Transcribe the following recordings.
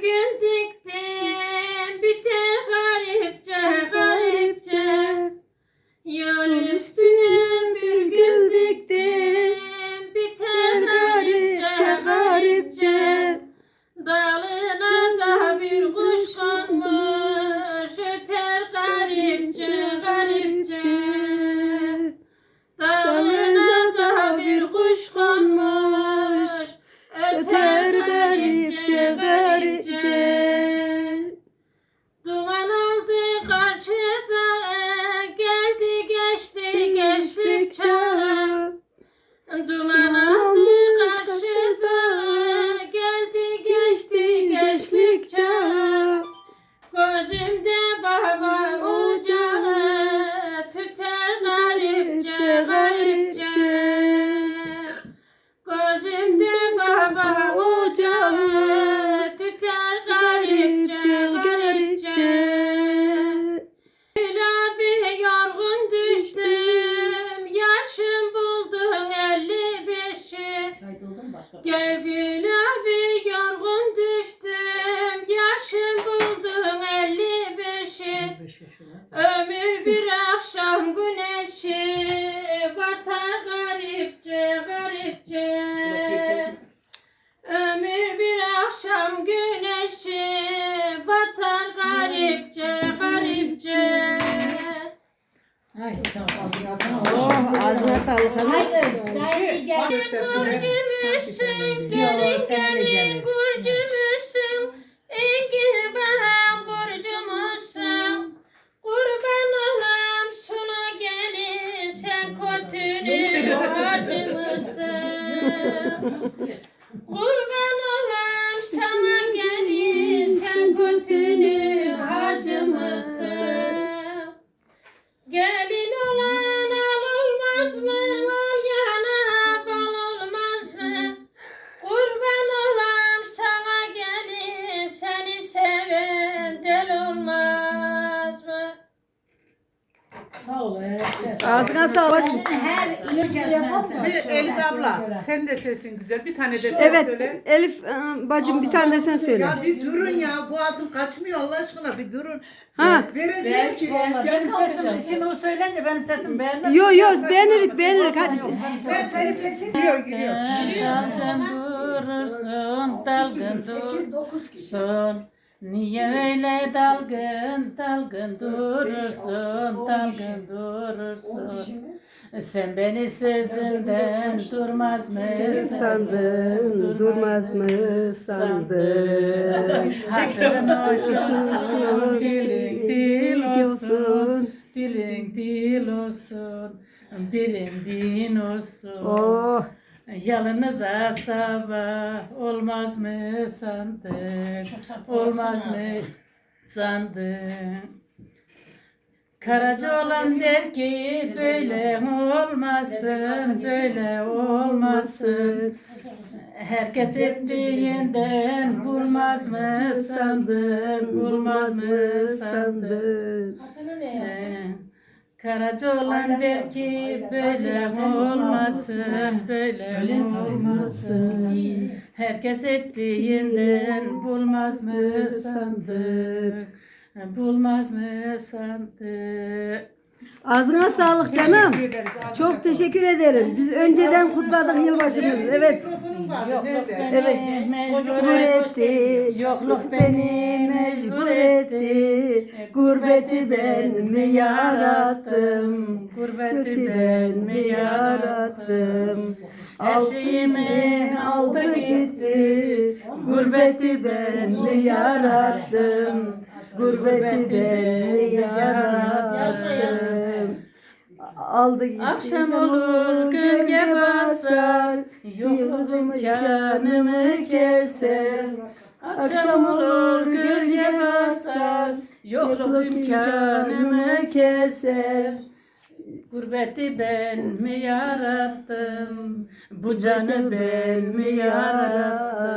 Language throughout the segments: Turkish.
Gül diktim garipçe garipçe. Ömür bir akşam güneşi batar garipçe garipçe. Ay sağ ol. Oh ağzına sağlık. Hanım. Gurcumuşsun gelin gelin gurcumuşsun Kurban olam sana gelin sen kötünü harcımısın. Gelin Ağzına sağlık. Her. Şey, Elif abla, sen de sesin güzel. Bir tane de sen Evet söyle. Elif e, bacım bir tane de sen söyle. Ya bir durun ya, bu altın kaçmıyor Allah aşkına bir durun. Ha. Vereceğiz ki. Benim sesim, şimdi o söyleyince benim sesim beğenmez. Yo yo beğenirik beğenirik hadi. Sen senin sesin giriyor giriyor. Dalgın durursun, dalgın durursun. Niye öyle dalgın, dalgın durursun, dalgın durursun. Sen beni sözünden durmaz mı? Sandın durmaz mı? sandın. Hatırın hoş olsun, dilin dil olsun, dilin dil olsun, dilin din olsun. Oh Yalnıza sabah olmaz mı sandın? Olmaz mı sandın? Karaca olan der ki böyle olmasın, böyle olmasın. Herkes ettiğinden vurmaz mı sandın, vurmaz mı sandın? Ee, Karaca olan der ki böyle olmasın, böyle olmasın. Herkes ettiğinden bulmaz mı sandık, bulmaz mı sandık. ağzına sağlık canım. Teşekkür ederiz. Ağzına Çok sağlık. teşekkür ederim. Biz önceden kutladık yılbaşımızı. Evet. Mikrofonun var. Yokluk nerede? beni Evet. Mecbur etti, Yokluk beni mecbur etti, gurbeti ben mi yarattım, gurbeti ben mi yarattım, Her şeyimi aldı gitti, gurbeti ben mi yarattım, gurbeti ben mi yarattım. Aldı gitti, Akşam olur gölge basar, yokluk canımı keser. Akşam olur gölge basar, yokluk imkanımı keser. Gurbeti ben mi yarattım, bu canı ben mi yarattım?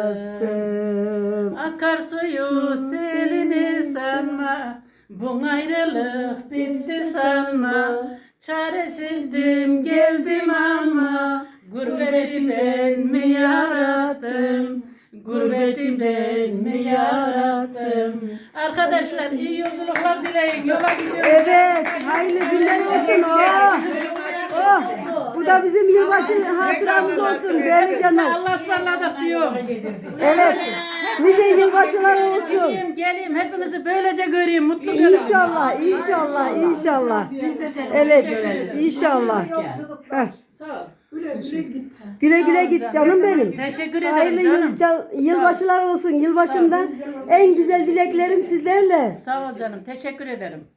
Akarsuyu selini sanma, bu ayrılık bitti sanma. Çaresizdim geldim ama, gurbeti ben mi yarattım? Gurbeti ben mi yarattım? Arkadaşlar iyi yolculuklar dileyin. Yola gidiyoruz. Evet, hayırlı günler olsun. Oh, oh. Bu da bizim yılbaşı hatıramız olsun değerli canlar. Allah'a ısmarladık diyor. Evet, nice yılbaşılar olsun. Geleyim geleyim hepinizi böylece göreyim. Mutlu göreyim. İnşallah, inşallah, inşallah. Evet, inşallah. Heh, Sağ ol. Güle güle git canım benim. Teşekkür ederim Hayırlı canım. yıl, can- yılbaşılar olsun. Yılbaşında en güzel dileklerim sizlerle. Sağ ol canım. Teşekkür ederim.